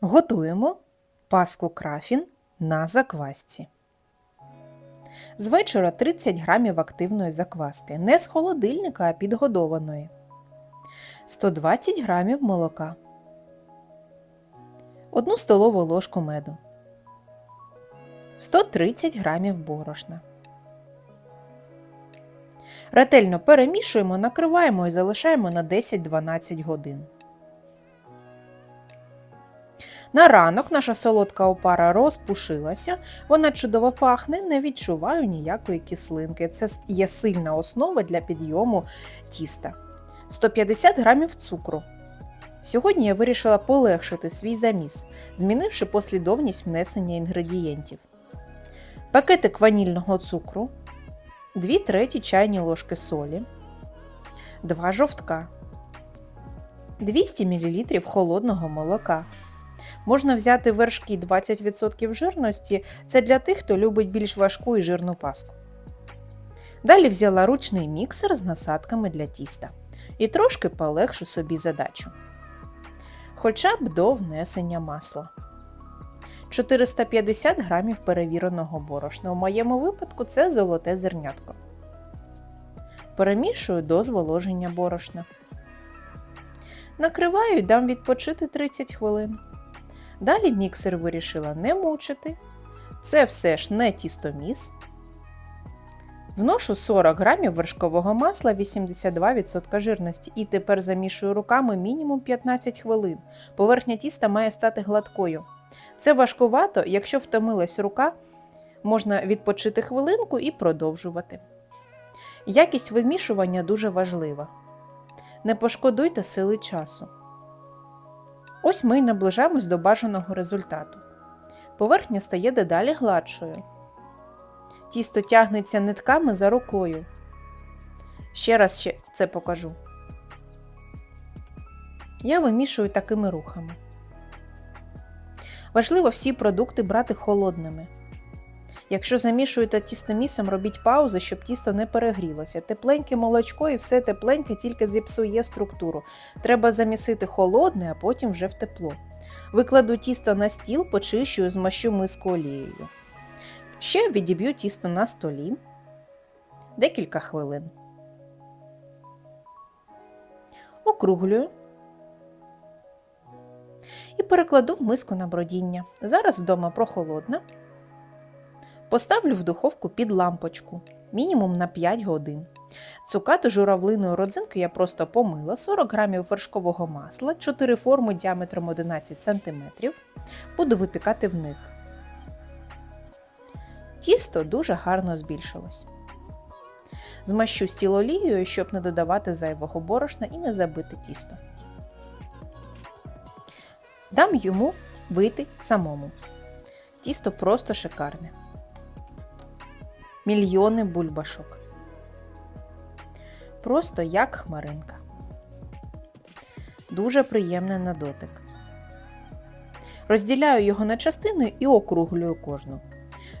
Готуємо паску крафін на заквасці. З вечора 30 грамів активної закваски. Не з холодильника, а підгодованої. 120 грамів молока. 1 столову ложку меду. 130 грамів борошна. Ретельно перемішуємо, накриваємо і залишаємо на 10-12 годин. На ранок наша солодка опара розпушилася, вона чудово пахне, не відчуваю ніякої кислинки. Це є сильна основа для підйому тіста. 150 грамів цукру. Сьогодні я вирішила полегшити свій заміс, змінивши послідовність внесення інгредієнтів. Пакетик ванільного цукру, 2 треті чайні ложки солі, 2 жовтка, 200 мл холодного молока. Можна взяти вершки 20% жирності, це для тих, хто любить більш важку і жирну паску. Далі взяла ручний міксер з насадками для тіста і трошки полегшу собі задачу. Хоча б до внесення масла. 450 грамів перевіреного борошна. У моєму випадку це золоте зернятко. Перемішую до зволоження борошна. Накриваю і дам відпочити 30 хвилин. Далі міксер вирішила не мучити. Це все ж не тістоміс. Вношу 40 грамів вершкового масла 82% жирності і тепер замішую руками мінімум 15 хвилин. Поверхня тіста має стати гладкою. Це важкувато, якщо втомилась рука, можна відпочити хвилинку і продовжувати. Якість вимішування дуже важлива. Не пошкодуйте сили часу. Ось ми й наближаємось до бажаного результату. Поверхня стає дедалі гладшою. Тісто тягнеться нитками за рукою. Ще раз ще це покажу. Я вимішую такими рухами. Важливо всі продукти брати холодними. Якщо замішуєте тістомісом, робіть паузи, щоб тісто не перегрілося. Тепленьке молочко і все тепленьке тільки зіпсує структуру. Треба замісити холодне, а потім вже в тепло. Викладу тісто на стіл, почищую, змащу миску олією. Ще відіб'ю тісто на столі декілька хвилин. Округлюю і перекладу в миску на бродіння. Зараз вдома прохолодна. Поставлю в духовку під лампочку, мінімум на 5 годин. Цукати журавлиної родзинки я просто помила, 40 г вершкового масла, 4 форми діаметром 11 см. Буду випікати в них. Тісто дуже гарно збільшилось. Змащу стіл олією, щоб не додавати зайвого борошна і не забити тісто. Дам йому вийти самому. Тісто просто шикарне. Мільйони бульбашок. Просто як хмаринка. Дуже приємне на дотик. Розділяю його на частини і округлюю кожну.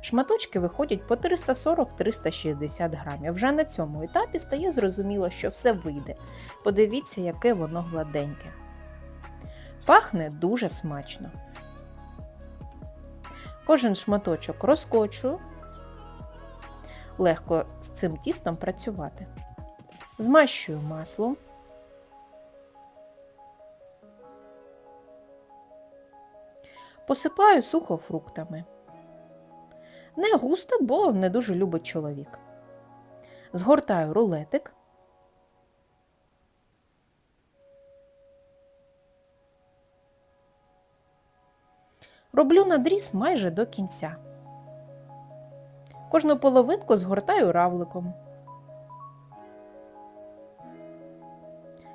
Шматочки виходять по 340-360 грамів. Вже на цьому етапі стає зрозуміло, що все вийде. Подивіться, яке воно гладеньке. Пахне дуже смачно. Кожен шматочок розкочую. Легко з цим тістом працювати. Змащую маслом. Посипаю сухофруктами. Не густо, бо не дуже любить чоловік. Згортаю рулетик. Роблю надріз майже до кінця. Кожну половинку згортаю равликом.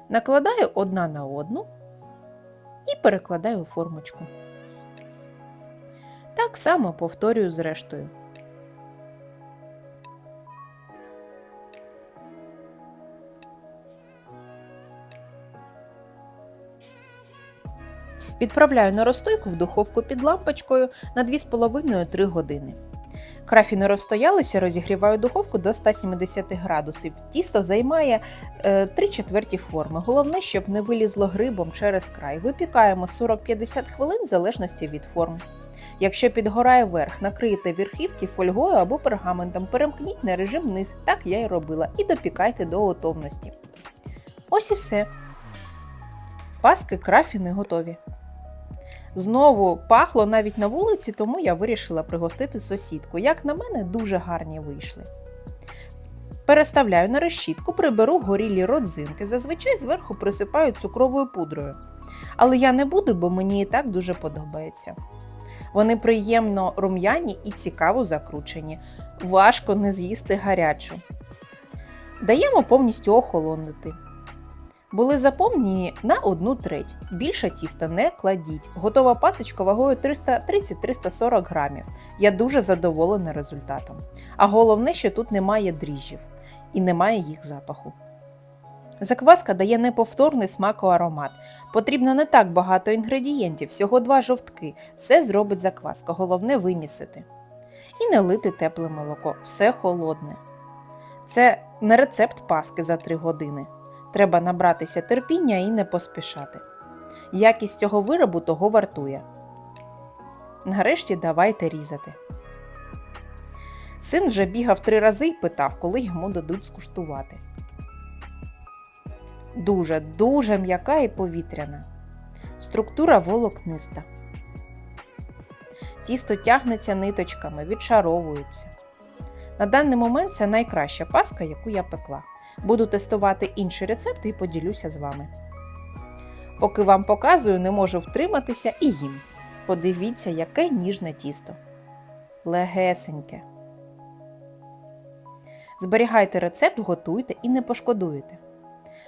Накладаю одна на одну і перекладаю формочку. Так само повторюю з рештою. Відправляю на розстойку в духовку під лампочкою на 2,5-3 години. Крафіни розстоялися, розігріваю духовку до 170 градусів. Тісто займає е, 3 четверті форми. Головне, щоб не вилізло грибом через край. Випікаємо 40-50 хвилин в залежності від форм. Якщо підгорає верх, накрийте верхівки фольгою або пергаментом, перемкніть на режим низ, так я і робила, і допікайте до готовності. Ось і все. Паски крафіни готові. Знову пахло навіть на вулиці, тому я вирішила пригостити сусідку. Як на мене, дуже гарні вийшли. Переставляю на решітку, приберу горілі родзинки. Зазвичай зверху присипаю цукровою пудрою. Але я не буду, бо мені і так дуже подобається. Вони приємно рум'яні і цікаво закручені. Важко не з'їсти гарячу. Даємо повністю охолонути. Були заповнені на одну треть. Більше тіста не кладіть. Готова пасочка вагою 330-340 грамів. Я дуже задоволена результатом. А головне, що тут немає дріжджів і немає їх запаху. Закваска дає неповторний смак і аромат. Потрібно не так багато інгредієнтів, всього два жовтки. Все зробить закваска, головне вимісити. І не лити тепле молоко, все холодне. Це не рецепт паски за 3 години. Треба набратися терпіння і не поспішати. Якість цього виробу того вартує. Нарешті давайте різати. Син вже бігав три рази і питав, коли йому дадуть скуштувати. Дуже, дуже м'яка і повітряна. Структура волокниста. Тісто тягнеться ниточками, відшаровується. На даний момент це найкраща паска, яку я пекла. Буду тестувати інші рецепти і поділюся з вами. Поки вам показую, не можу втриматися і їм. Подивіться, яке ніжне тісто. Легесеньке. Зберігайте рецепт, готуйте і не пошкодуєте.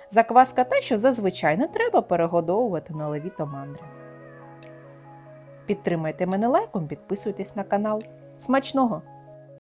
Закваска та, що зазвичай не треба перегодовувати на леві мандри. Підтримайте мене лайком, підписуйтесь на канал. Смачного!